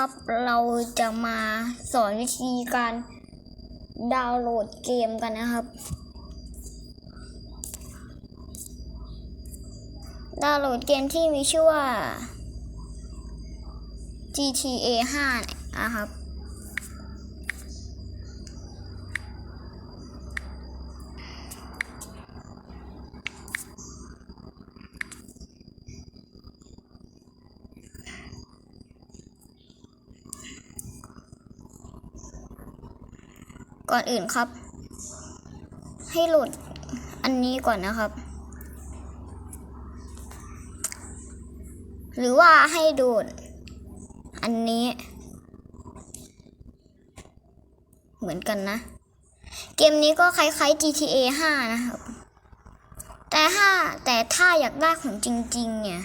ครับเราจะมาสอนวิธีการดาวน์โหลดเกมกันนะครับ ดาวน์โหลดเกมที่มีชื่อว่า GTA 5นะครับ ก่อนอื่นครับ ให้โหลดอันนี้ก่อนนะครับ หรือว่าให้โดดอันนี้ เหมือนกันนะ เกมนี้ก็คล้ายๆ GTA 5 นะครับ แต่ถ้าแต่ถ้าอยากได้ของจริง ๆ เนี่ย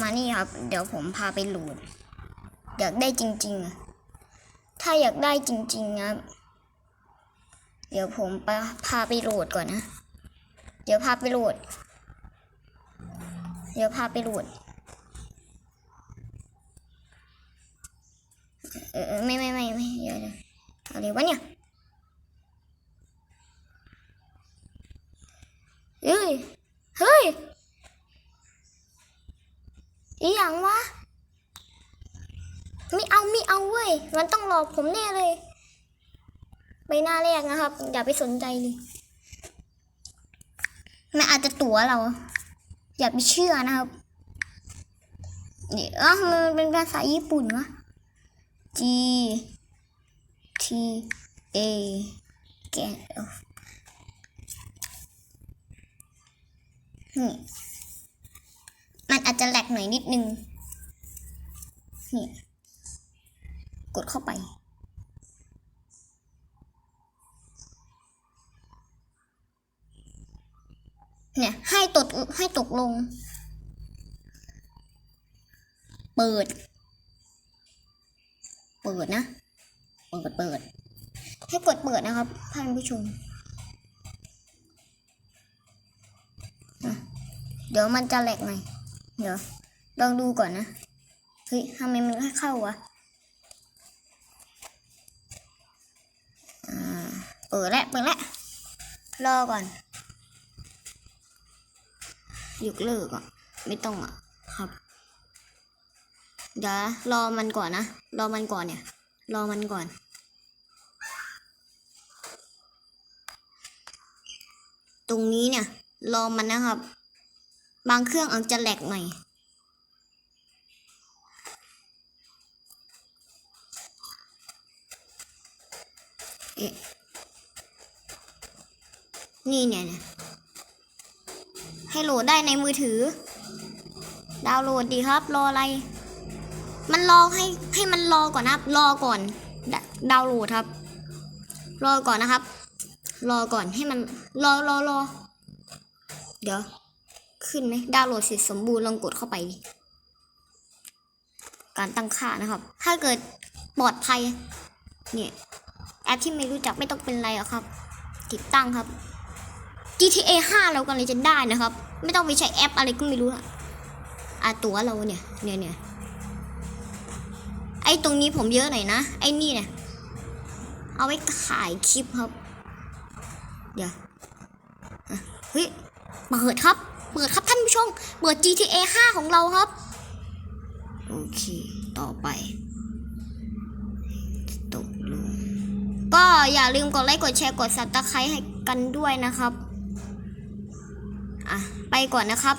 มานี่ครับ เดี๋ยวผมพาไปโหลด อยากได้จริง ๆ ถ้าอยากได้จริงๆนะครับ เดี๋ยวผมไปพาไปโหลดก่อนนะ เดี๋ยวพาไปโหลด เดี๋ยวพาไปโหลด เออไม่ไม่ไม่ไม่เดี๋ยวเดี๋ยวอะไรวะเนี่ยเฮ้ย เฮ้ยอีหยังวะ ไม่เอาไม่เอาเว้ย มันต้องหลอกผมแน่เลยไปหน้าแรกนะครับ อย่าไปสนใจเลยมันอาจจะตั๋วเรา อย่าไปเชื่อนะครับนี่อ้ามันเป็นภาษาญี่ปุ่นวะ G T A แกนนี่มันอาจจะแหลกหน่อยนิดนึงนี่ กดเข้าไป เนี่ย ให้ตกให้ตกลง เปิด เปิดนะ เปิดเปิด ให้กดเปิดนะครับท่านผู้ชมเดี๋ยวมันจะแหลกหน่อย เดี๋ยวลองดูก่อนนะ เฮ้ยทำไมมันไม่เข้าวะ เปิดแล้วเปิดแล้วรอก่อนยกเลิกอะ ไม่ต้องอะ ครับ เดี๋ยวรอมันก่อนนะ รอมันก่อนเนี่ย รอมันก่อน ตรงนี้เนี่ย รอมันนะครับ บางเครื่องอาจจะแหลกหน่อยเอ๊ะ นี่เนี่ยเนี่ยให้โหลดได้ในมือถือ ดาวน์โหลดดีครับ รออะไร มันรอให้ให้มันรอก่อนนะครับ รอก่อนดาดาวน์โหลดครับ รอก่อนนะครับ รอก่อนให้มันรอรอรอเดี๋ยว ขึ้นไหมดาวน์โหลดเสร็จสมบูรณ์ลองกดเข้าไป การตั้งค่านะครับ ถ้าเกิดปลอดภัย เนี่ยแอปที่ไม่รู้จักไม่ต้องเป็นไรหรอกครับ ติดตั้งครับ GTA 5 เรากำลังจะได้นะครับ ไม่ต้องไปใช้แอปอะไรก็ไม่รู้อะอะตัวเราเนี่ยเนี่ยเนี่ยไอตรงนี้ผมเยอะหน่อยนะ ไอนี่เนี่ย เอาไว้ถ่ายคลิปครับ เดี๋ยวเฮ้ยเปิดครับ เปิดครับท่านผู้ชม เปิด GTA 5 ของเราครับ โอเค ต่อไปตกลงก็อย่าลืมกดไลค์ กดแชร์ กดซับสไครต์ให้กันด้วยนะครับ ไปก่อนนะครับ